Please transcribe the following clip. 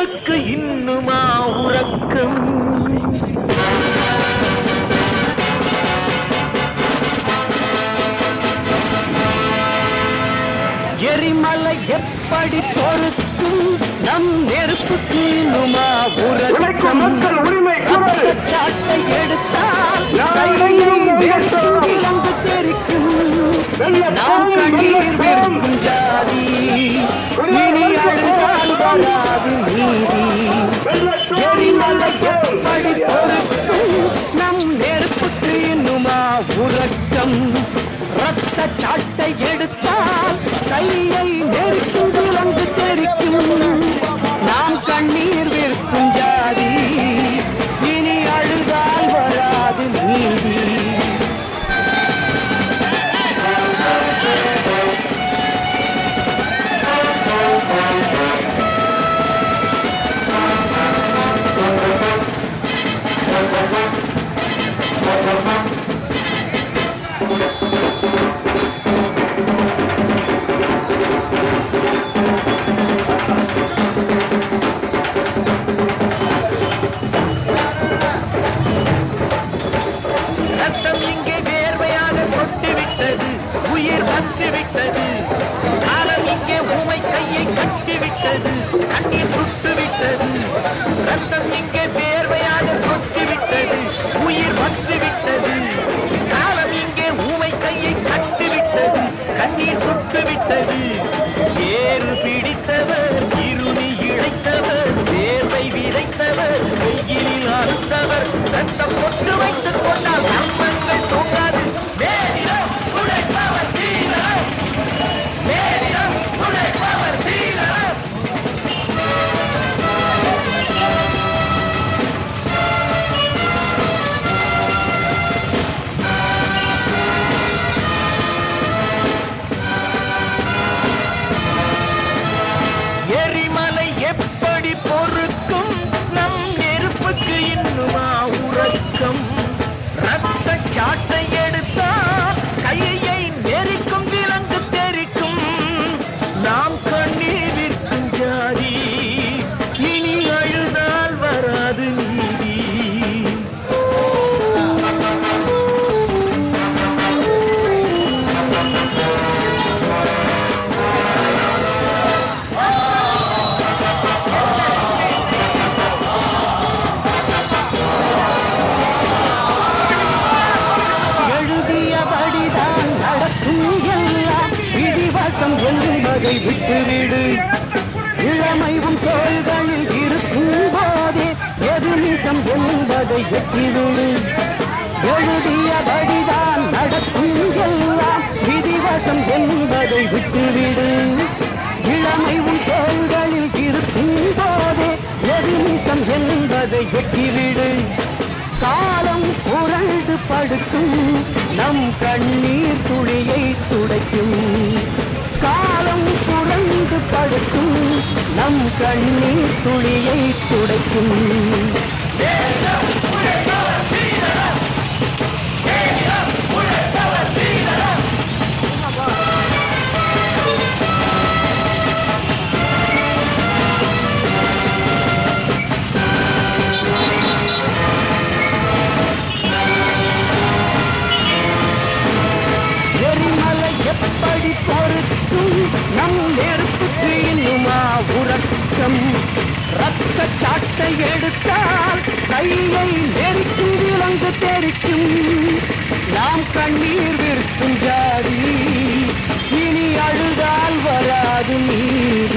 நெருப்புக்கு இன்னுமா உறக்கம் எரிமலை எப்படி பொறுக்கும் நம் நெருப்புக்கு இன்னுமா உறக்கம் மக்கள் உரிமை சாட்டை எடுத்தால் தெரிக்கும். நாம் கண்ணீர் ஜாதி. இனி அழுதால் வராது நீதி. எரிமலை எப்படி உயிர் வந்துவிட்டது காலம் இங்கே உமை கையை கட்டிவிட்டது. என்பதை விட்டுவிடு. இளமைவும் தோள்களில் இருக்கும் போதே எது நிஜம் என்பதை எட்டிவிடு. எழுதியபடிதான் நடக்கும் எல்லாம் விதிவசம் என்பதை விட்டுவிடு. இளமைவும் தோள்களில் இருக்கும் போதே எது நிஜம் என்பதை எட்டிவிடு. காலம் புரண்டு படுக்கும் நம் கண்ணீர் துளியை துடைக்கும். காலம் புரண்டு நம் கண்ணீர் துளியை துடைக்கும். ரத்தம் ரத்த சாட்டை எடுத்தால் கையை நெருக்கும் விலங்கு தெரிக்கும். நாம் கண்ணீர் விற்கும் ஜாதி. இனி அழுதால் வராது நீர்.